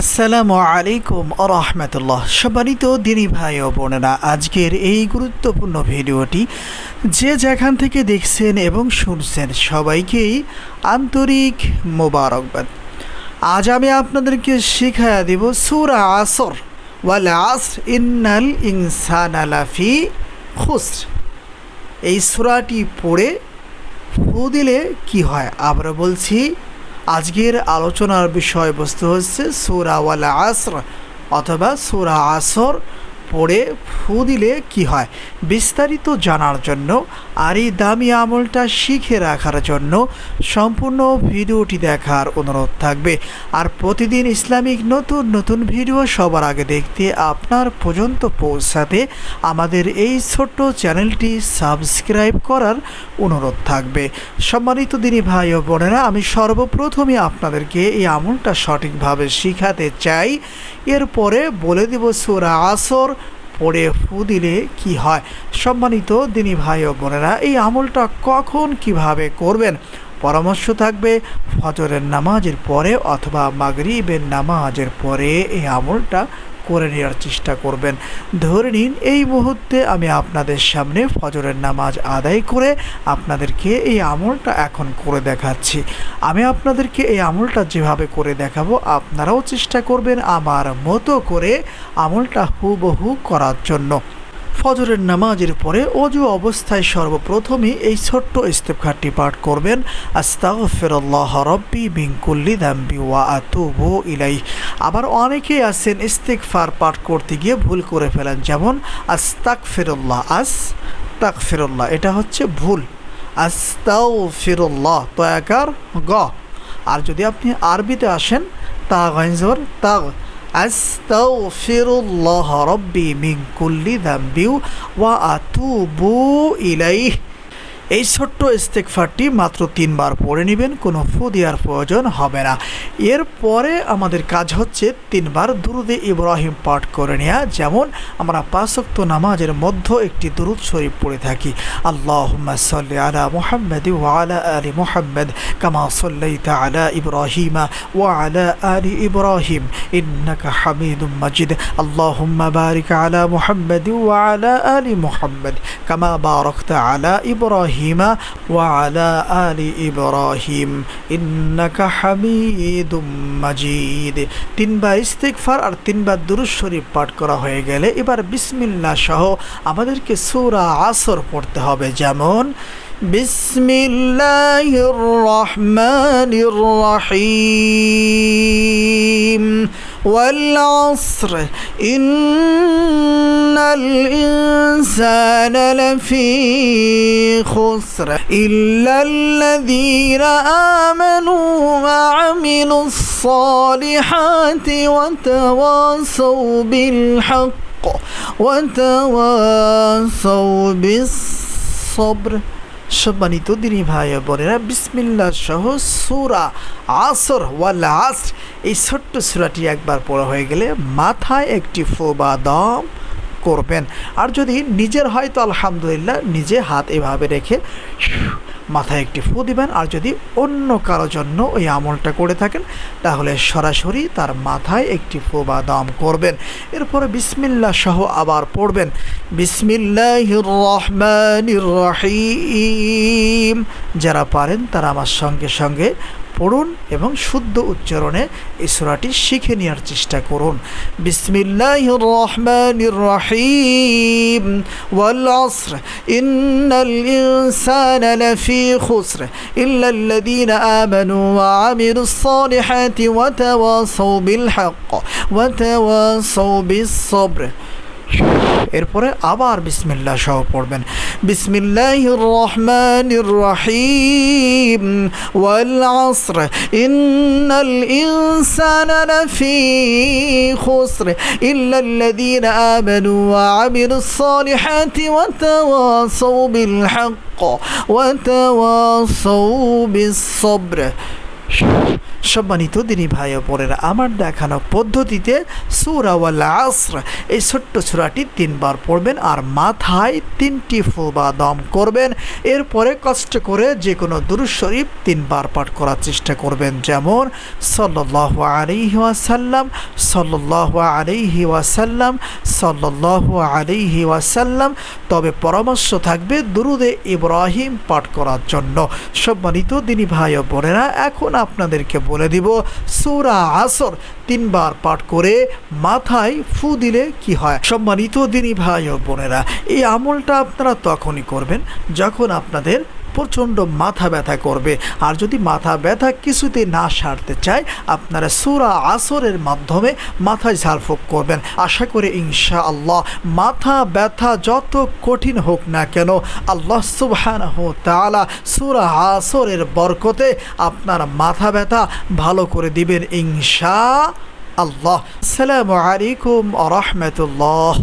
আসসালামু আলাইকুম রহমতুল্লাহ। সম্মানিত দিনী ভাই ও বোনেরা, আজকের এই গুরুত্বপূর্ণ ভিডিওটি যে যেখান থেকে দেখছেন এবং শুনছেন সবাইকেই আন্তরিক মোবারকবাদ। আজ আমি আপনাদেরকে শিখাইয়া দেব সুরা আসর, ওয়াল আসর, ইন্নাল ইনসান আলাফি খুসর। এই সুরাটি পড়ে ফু দিলে কি হয়? আমরা বলছি আজকের আলোচনার বিষয়বস্তু হচ্ছে সুরাওয়ালা আসর অথবা সুরা আসর পড়ে ফু দিলে কী হয়? বিস্তারিত জানার জন্য আর এই দামি আমলটা শিখে রাখার জন্য সম্পূর্ণ ভিডিওটি দেখার অনুরোধ থাকবে। আর প্রতিদিন ইসলামিক নতুন নতুন ভিডিও সবার আগে দেখতে আপনার পর্যন্ত পৌঁছাতে আমাদের এই ছোট্ট চ্যানেলটি সাবস্ক্রাইব করার অনুরোধ থাকবে। সম্মানিত দিনী ভাই ও বোনেরা, আমি সর্বপ্রথমে আপনাদেরকে এই আমলটা সঠিকভাবে শিখাতে চাই। এরপরে বলে দেব সুরা আসর পড়ে ফু দিলে কি হয়? সম্মানিত দিনী ভাই ও বোনেরা, এই আমলটা কখন কীভাবে করবেন? পরামর্শ থাকবে ফজরের নামাজের পরে অথবা মাগরিবের নামাজের পরে এই আমলটা করে নেওয়ার চেষ্টা করবেন। ধরে নিন, এই মুহূর্তে আমি আপনাদের সামনে ফজরের নামাজ আদায় করে আপনাদেরকে এই আমলটা এখন করে দেখাচ্ছি। আমি আপনাদেরকে এই আমলটা যেভাবে করে দেখাবো, আপনারাও চেষ্টা করবেন আমার মতো করে আমলটা হুবহু করার জন্য। ফজরের নামাজের পরে অজু অবস্থায় সর্বপ্রথমে এই ছোট্ট ইস্তেফখারটি পাঠ করবেন, আস্তাগফিরুল্লাহ রব্বি বিনকুল্লি দাম্বি ওয়া আতুবু ইলাই আবার অনেকেই আছেন ইস্তেকফার পাঠ করতে গিয়ে ভুল করে ফেলেন, যেমন আস্তাক ফিরুল্লাহ আস তাক ফিরুল্লাহ এটা হচ্ছে ভুল। আস্তাও ফিরুল্লাহ তয়াকার গ। আর যদি আপনি আরবিতে আসেন তাগ তাগ আস্তাগফিরুল্লাহ রব্বি মিন কুল্লি যামবি ওয়া আতুবু ইলাইহ এই ছোট্ট ইস্তেকফারটি মাত্র তিনবার পড়ে নেবেন, কোনো ফু দেওয়ার প্রয়োজন হবে না। এরপরে আমাদের কাজ হচ্ছে তিনবার দুরুদে ইব্রাহিম পাঠ করে নেওয়া যেমন আমরা পাঁচক্ত নামাজের মধ্য একটি দুরুদ শরীফ পড়ে থাকি। আল্লাহ সাল্লি আলা মুহাম্মদ ওয়ালা আলী মুহাম্মদ, কামা সাল্লাইতা আলা ইব্রাহিমা ওয়ালা আলী ইব্রাহিম, ইন্নাকা হামিদুম মাজিদ। আল্লাহুম্মা বারিক আলা মুহাম্মদ ওয়ালা আলী মোহাম্মদ, কামা বারাকতা আলা ইব্রাহিম। ইব্রাহিমা ওয়ালা আলি ইব্রাহিম ইন্নাকা হামিদুম মাজিদ তিনবার ইস্তেকফার আর তিনবার দুরুজ শরীফ পাঠ করা হয়ে গেলে এবার বিসমিল্লা সহ আমাদেরকে সূরা আসর পড়তে হবে যেমন بسم الله الرحمن الرحيم والعصر إن الإنسان لفي خسر إلا الذين آمنوا وعملوا الصالحات وتواصوا بالحق وتواصوا بالصبر সম্মানিত দিনী ভাই বোনেরা বিসমিল্লা সহ সুরা আসর ওয়াল্লা আসর এই ছোট্ট সুরাটি একবার পড়া হয়ে গেলে মাথায় একটি ফোবা দম করবেন। আর যদি নিজের হয় তো আলহামদুলিল্লাহ নিজে হাত এভাবে রেখে মাথায় একটি ফু দিবেন। আর যদি অন্য কারও জন্য ওই আমলটা করে থাকেন, তাহলে সরাসরি তার মাথায় একটি ফু বা দম করবেন। এরপরে বিসমিল্লা সহ আবার পড়বেন। বিসমিল্লাহ রহমান রহিম। যারা পারেন তারা আমার সঙ্গে সঙ্গে পড়ুন এবং শুদ্ধ উচ্চারণে এই শিখে নেওয়ার চেষ্টা করুন। বিসমিল্লাহ রহমান রহিম ওয়াল আসর ইন্নাল ইনসানা লাফি খুসর। ইল্লা আমানু ওয়া আমিলুস সালিহাতি ওয়া তাওয়াসাউ বিল হক। ওয়া তাওয়াসাউ এরপরে আবার বিসমিল্লাহ সহ পড়বেন বিসমিল্লাহির রহমানির রহিম ওয়াল আসর ইন্নাল ইনসানা লাফি খুসর ইল্লা আল্লাযীনা আমানু ওয়া আমিলুস সালিহাতি ওয়া তাওয়াসাউ বিল হক ওয়া তাওয়াসাউ বিস সবর সম্মানিত দিনী ভাই বোনেরা, আমার দেখানো পদ্ধতিতে সুরা ওয়াল আসর, এই ছোট্ট সুরাটি তিনবার পড়বেন আর মাথায় তিনটি ফু বা দম করবেন। এরপরে কষ্ট করে যে কোনো শরীফ তিনবার পাঠ করার চেষ্টা করবেন। যেমন সল্লাহ আলাইহি ওয়াসাল্লাম সল্লাহ আলাইহি ওয়াসাল্লাম ওয়াসাল্লাম, তবে পরামর্শ থাকবে দুরুদে ইব্রাহিম পাঠ করার জন্য। সম্মানিত দিনী ভাই ও বোনেরা, এখন আপনাদেরকে বলে দিব, সূরা আসর তিনবার পাঠ করে মাথায় ফু দিলে কি হয়? সম্মানিত দিনী ভাই ও বোনেরা, এই আমলটা আপনারা তখনই করবেন যখন আপনাদের প্রচণ্ড মাথা ব্যথা করবে। আর যদি মাথা ব্যথা কিছুতে না সারতে চায়, আপনারা সুরা আসরের মাধ্যমে মাথায় ঝাড়ফুঁক করবেন। আশা করি ইনশা আল্লাহ মাথা ব্যথা যত কঠিন হোক না কেন, আল্লাহ সুবহানাহু তাআলা সুরা আসরের বরকতে আপনার মাথা ব্যথা ভালো করে দিবেন ইনশা আল্লাহ আসসালামু আলাইকুম আ রহমতুল্লাহ।